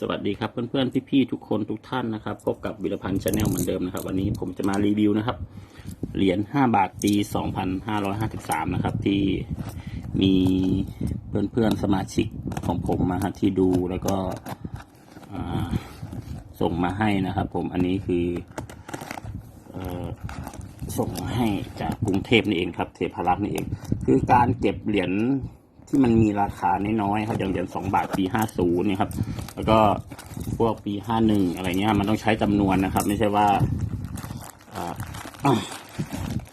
สวัสดีครับเพื่อนๆพี่ๆทุกคนทุกท่านนะครับพบกับวิรพันธ์ชาแนลเหมือนเดิมนะครับ วันนี้ผมจะมารีวิวนะครับ เหรียญ 5 บาทปี 2553 นะครับ ที่มีเพื่อนๆสมาชิกของผมมาฮะที่ดูแล้วก็ส่งมาให้นะครับ ผมอันนี้คืออส่งมาให้จากกรุงเทพนี่เองครับ เทพารักษ์นี่เอง คือการเก็บเหรียญ ที่มันมีราคาน้อยๆครับอย่างเหรียญสองบาทปีห้าศูนย์เนี่ยครับ แล้วก็พวกปีห้าหนึ่งอะไรเงี้ยมันต้องใช้จำนวนนะครับ ไม่ใช่ว่าอ่าอ้าว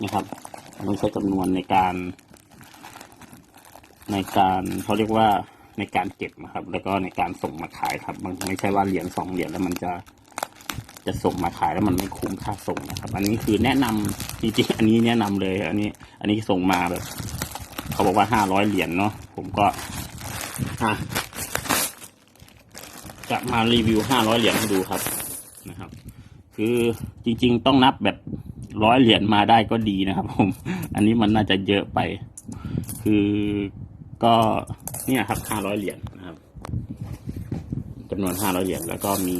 นะครับมันต้องใช้จำนวนในการ ในการเขาเรียกว่าในการเก็บนะครับ แล้วก็ในการส่งมาขายครับ มันไม่ใช่ว่าเหรียญสองเหรียญแล้วมันจะจะส่งมาขายแล้วมันไม่คุ้มค่าส่งนะครับ อันนี้คือแนะนำจริงๆอันนี้แนะนำเลย อันนี้ อันนี้ส่งมาแบบ เขาบอกว่าห้าร้อยเหรียญเนาะผมก็อะจะมารีวิวห้าร้อยเหรียญให้ดูครับนะครับ คือจริง ๆ ต้องนับแบบร้อยเหรียญมาได้ก็ดีนะครับ ผม อันนี้มันน่าจะเยอะไป คือก็เนี่ยครับห้าร้อยเหรียญนะครับจำนวนห้าร้อยเหรียญแล้วก็มี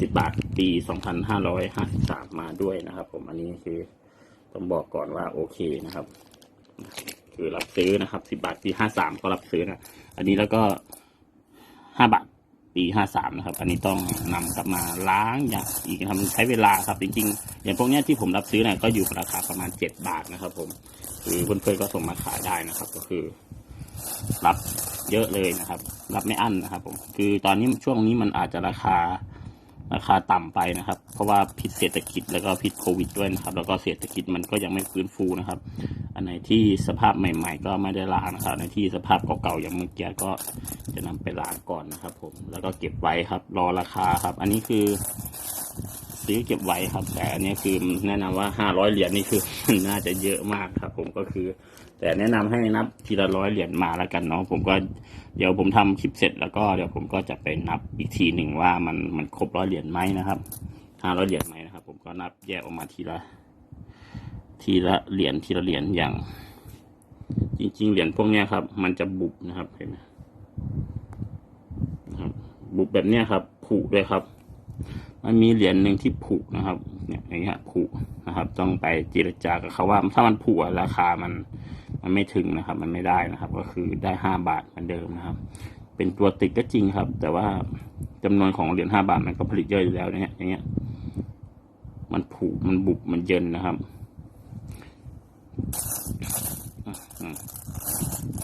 สิบบาทปีสองพันห้าร้อยห้าสิบสามมาด้วยนะครับ ผมอันนี้คือต้องบอกก่อนว่าโอเคนะครับ คือรับซื้อนะครับสิบาทปีห้าสามก็รับซื้อนะอันนี้แล้วก็ห้าบาทปีห้าสามนะครับ อันนี้ต้องนำกลับมาล้างอย่างอีกนะครับมันใช้เวลาครับจริงๆ อย่างพวกนี้ที่ผมรับซื้อเนี่ยก็อยู่ราคาประมาณเจ็ดบาทนะครับ ผมคือเพื่อนๆก็ส่งมาขายได้นะครับ ก็คือ รับเยอะเลยนะครับ รับไม่อั้นนะครับ ผม คือตอนนี้ช่วงนี้มันอาจจะราคาราคาต่ำไปนะครับ เพราะว่าพิษเศรษฐกิจแล้วก็พิษโควิดด้วยนะครับ แล้วก็เศรษฐกิจมันก็ยังไม่ฟื้นฟูนะครับ อันไหนที่สภาพใหม่ ๆ ก็ไม่ได้ล้างนะครับในที่สภาพเก่าๆอย่างเมื่อกี้ก็จะนำไปล้างก่อนนะครับ ผมแล้วก็เก็บไว้ครับ รอราคาครับ อันนี้คือซื้อเก็บไว้ครับ แต่อันนี้คือแนะนำว่าห้าร้อยเหรียญนี่คือน่าจะเยอะมากครับ ผมก็คือ แต่แนะนำให้นับทีละร้อยเหรียญมาแล้วกันเนาะผมก็เดี๋ยวผมทำคลิปเสร็จแล้วก็เดี๋ยวผมก็จะไปนับอีกทีหนึ่งว่ามันมันครบร้อยเหรียญไหมนะครับห้าร้อยเหรียญไหมนะครับ ผมก็นับแยกออกมาทีละ ทีละเหรียญทีละเหรียญอย่าง จริง ๆ เหรียญพวกนี้ครับ มันจะบุบนะครับเห็นไหมนะครับ บุบแบบนี้ครับ ผุด้วยครับ มันมีเหรียญหนึ่งที่ผุนะครับ เนี่ยอย่างเงี้ยผุนะครับ ต้องไปเจรจากับเขาว่า ถ้ามันผุราคามัน มันไม่ถึงนะครับ มันไม่ได้นะครับ ก็คือได้ห้าบาทเหมือนเดิมนะครับ เป็นตัวติดก็จริงครับ แต่ว่าจำนวนของเหรียญห้าบาทมันก็ผลิตเยอะอยู่แล้วเนี่ยอย่างเงี้ยมันผุมันบุบมันเยินนะครับ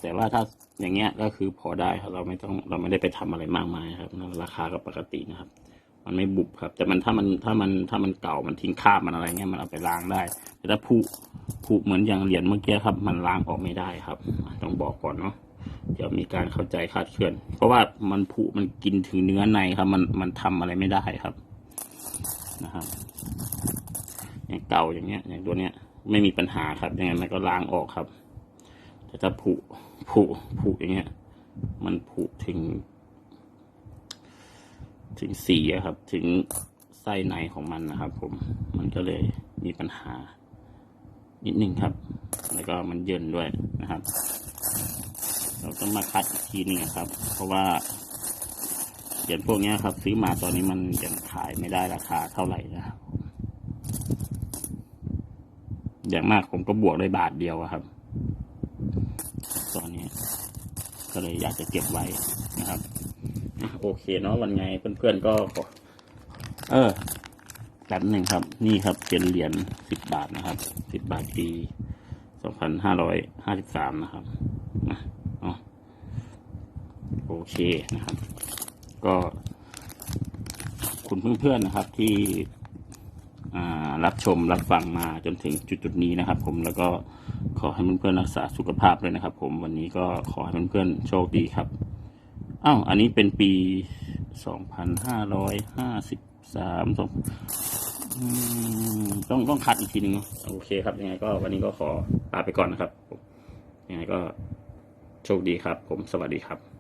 แต่ว่าถ้าอย่างเงี้ยก็คือพอได้ครับเราไม่ต้องเราไม่ได้ไปทำอะไรมากมายครับราคาก็ปกตินะครับ มันไม่บุบครับ แต่มันถ้ามันถ้ามันถ้ามันเก่ามันทิ้งคราบมันอะไรเงี้ยมันเอาไปล้างได้ แต่ถ้าผุผุเหมือนอย่างเหรียญเมื่อกี้ครับ มันล้างออกไม่ได้ครับ ต้องบอกก่อนเนาะเดี๋ยวมีการเข้าใจคลาดเคลื่อน เพราะว่ามันผุมันกินถึงเนื้อในครับ มันมันทำอะไรไม่ได้ครับนะครับอย่างเก่าอย่างเงี้ย อย่างตัวเนี้ย ไม่มีปัญหาครับยังไงมันก็ล้างออกครับ แต่ถ้าผุผุผุอย่างเงี้ย มันผุถึง ถึงสีครับ ถึงไส้ในของมันนะครับ ผมมันก็เลยมีปัญหา นิดนึงครับ แล้วก็มันเยินด้วยนะครับ เราต้องมาคัดอีกทีนึงครับ เพราะว่าเหรียญพวกนี้ครับ ซื้อมาตอนนี้มันยังขายไม่ได้ราคาเท่าไหร่นะครับ อย่างมากผมก็บวกได้บาทเดียวอะครับ ตอนนี้ก็เลยอยากจะเก็บไว้นะครับอะโอเคเนาะวันไงเพื่อนๆก็ขอเออแป๊บหนึ่งครับ นี่ครับเป็นเหรียญสิบบาทนะครับสิบบาทปีสองพันห้าร้อยห้าสิบสามนะครับนะอ๋อโอเคนะครับ ก็ คุณเพื่อนๆนะครับที่อ่า รับชมรับฟังมาจนถึงจุดจุดๆนี้นะครับ ผมแล้วก็ขอให้เพื่อนๆรักษาสุขภาพด้วยนะครับ ผมวันนี้ก็ขอให้เพื่อนๆโชคดีครับอ้าวอันนี้เป็นปีสองพันห้าร้อยห้าสิบสามสองต้องต้องคัดอีกทีหนึ่งเนอะโอเคครับยังไงก็วันนี้ก็ขอลาไปก่อนนะครับยังไงก็โชคดีครับ ผมสวัสดีครับ